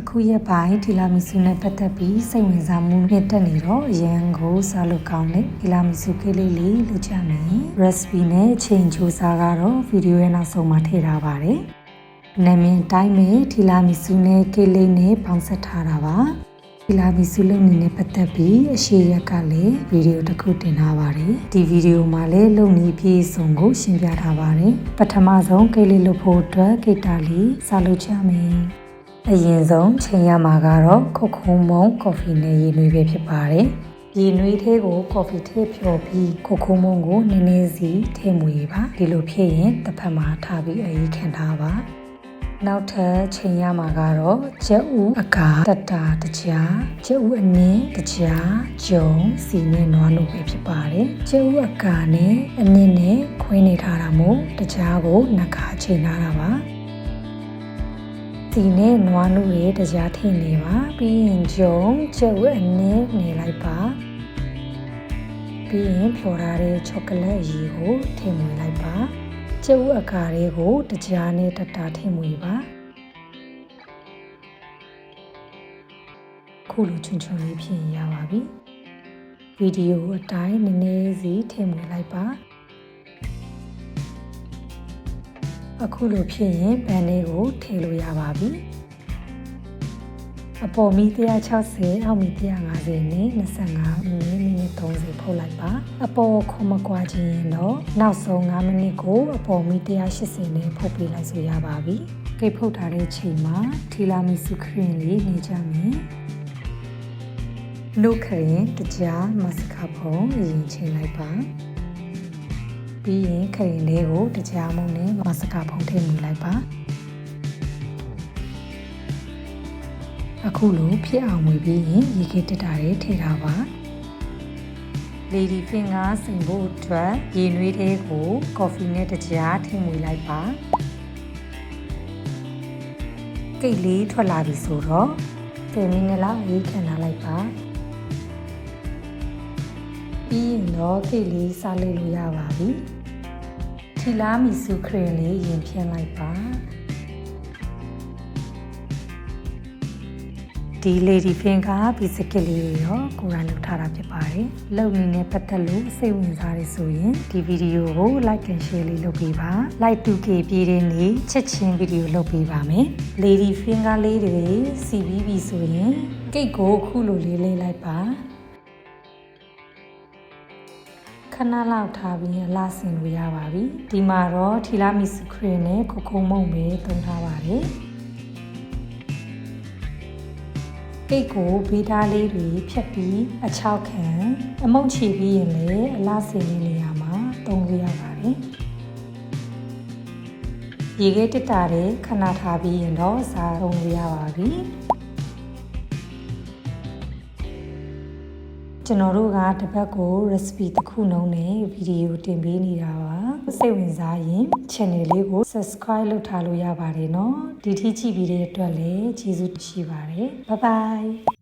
အခုရက်ပိုင်းဒီလာမီဆူနဲ့ပတ်သက်ပြီးစိတ်ဝင်စားမှုနဲ့တက်နေတော့အရန်ကိုစားလို့ကောင်းတယ်ဒီလာမီဆူကိလေးလေးလုပ်ကြမယ် recipe နဲ့အချိန်ချိုးစားကတော့ဗီဒီယိုရဲ့နောက်ဆုံးမှာထည့်ထားပါတယ်နာမည်တိုင်းမဲ့ဒီလာမီဆူနဲ့ကိလေးနဲ့ပေါင်းဆက်ထားတာပါဒီလာမီဆူလုပ်နေနဲ့ပတ်သက်ပြီးအရှိရက်ကလည်းဗီဒီယိုတစ်ခုတင်ထားပါတယ်ဒီဗီဒီယိုမှာလည်းလုပ်နည်းပြည့်စုံကိုရှင်းပြထားပါတယ်ပထမဆုံးကိလေးလုပ်ဖို့အတွက်ကိတာလေးစားလုပ်ကြမယ် အရင်ဆုံးချိန်ရမှာကတော့ခုတ်ခုံးမုံကော်ဖီနဲ့ရေနွေးပဲဖြစ်ပါတယ်။ရေနွေးသေးကိုကော်ဖီထည့်ဖြော်ပြီးခုတ်ခုံးမုံကိုနည်းနည်းစီထည့်မွေပါဒီလိုဖြစ်ရင်တစ်ဖက်မှာထားပြီးအရေးခံထားပါနောက်ထပ်ချိန်ရမှာကတော့ကျက်ဥအကာတတာတကြားကျက်ဥအနည်းတကြားဂျုံစီနဲ့နွားလို့ပဲဖြစ်ပါတယ်ကျက်ဥအကာနဲ့အနည်းနဲ့ခွင်းနေထားတာမို့တကြားကိုနှစ်ခါချိန်ထားတာပါ စီနဲ့နွားနုရဲ့တရားထည့်နေပါပြီးရင်ဂျုံကျုပ်အနည်းနေလိုက်ပါပြီးရင်ဖြော်ထားတဲ့ချောကလက်အရည်ကိုထည့်ဝင်လိုက်ပါကျုပ်အကာတွေကိုတရားနဲ့တတာထည့်ဝင်ပါခုလိုချွန်ချွန်လေးဖြစ်ရင်ရပါပြီဗီဒီယိုအတိုင်းနည်းနည်းစီထည့်ဝင်လိုက်ပါ အခုလိုဖြစ်ရင်ဗန်လေးကိုထည့်လို့ရပါပြီအပေါ်မီ160အောက်မီ150နဲ့25မိနစ်မိနစ်30ဖုတ်လိုက်ပါအပေါ်ခုမကွာခြင်းရင်တော့နောက်ဆုံး5မိနစ်ကိုအပေါ်မီ180နဲ့ဖုတ်ပေးလိုက်ဆိုရပါပြီကိတ်ဖုတ်ထားတဲ့ချိန်မှာထီလာမီစုခရင်လေးနေကြမယ်နှုတ်ခရင်တကြားမစကာဖုံအရင်ချိန်လိုက်ပါ ပြီးရင်ခရင်လေးကိုတရားမုံနဲ့မစကာဖုံးထည့်မိလိုက်ပါအခုလိုဖြစ်အောင်ဝေပြီးရင်ရေခဲတက်တာတွေထည့်ထားပါ Lady Finger စိန်ဖို့အတွက်ရေနွေးသေးကိုကော်ဖီနဲ့တရားထည့်မိလိုက်ပါကိတ်လေးထွက်လာပြီဆိုတော့10မိနစ်လောက်အေးခံထားလိုက်ပါပြီးရင်တော့ကိတ်လေးစားလေးလို့ရပါပြီထီ လာမီစုခရင်လေးရင်ဖြင်းလိုက်ပါဒီ lady finger ဘီစကစ်လေးတွေရောကိုရိုင်းလုပ်ထားတာဖြစ်ပါတယ်။လုပ်နေနဲ့ပတ်သက်လို့စိတ်ဝင်စားရဆိုရင်ဒီဗီဒီယိုကို like and share လေးလုပ်ပေးပါ။ like 2k ပြည့်တဲ့နေ့ချက်ချင်းဗီဒီယိုလုပ်ပေးပါမယ်။ lady finger လေးတွေစီပြီးပြီဆိုရင်ကိတ်ကိုခုလိုလေးလေးလိုက်ပါ။ ခဏလောက်ထားပြီးအလားဆင်လို့ရပါပြီဒီမှာတော့ထီလာမီစုခရင်နဲ့ခုခုံမုံပဲသုံးထားပါတယ်ကိတ်ကိုဘေးသားလေးတွေဖြတ်ပြီးအချောက်ခံအမုတ်ချီပြီးရင်လည်းအလားဆင်လေးနေရာမှာသုံးလို့ရပါတယ်ရေခဲတက်တာတဲ့ခဏထားပြီးရင်တော့စားသုံးလို့ရပါပြီ ကျွန်တော်တို့ကတပတ်ကို recipe တစ်ခုလုံးနဲ့ဗီဒီယိုတင်ပေးနေတာပါစိတ်ဝင်စားရင် channel လေးကို subscribe လုပ်ထားလို့ရပါတယ်เนาะဒီထိကြည့်ပြီးတဲ့အတွက်လည်းကျေးဇူးတင်ရှိပါတယ် bye bye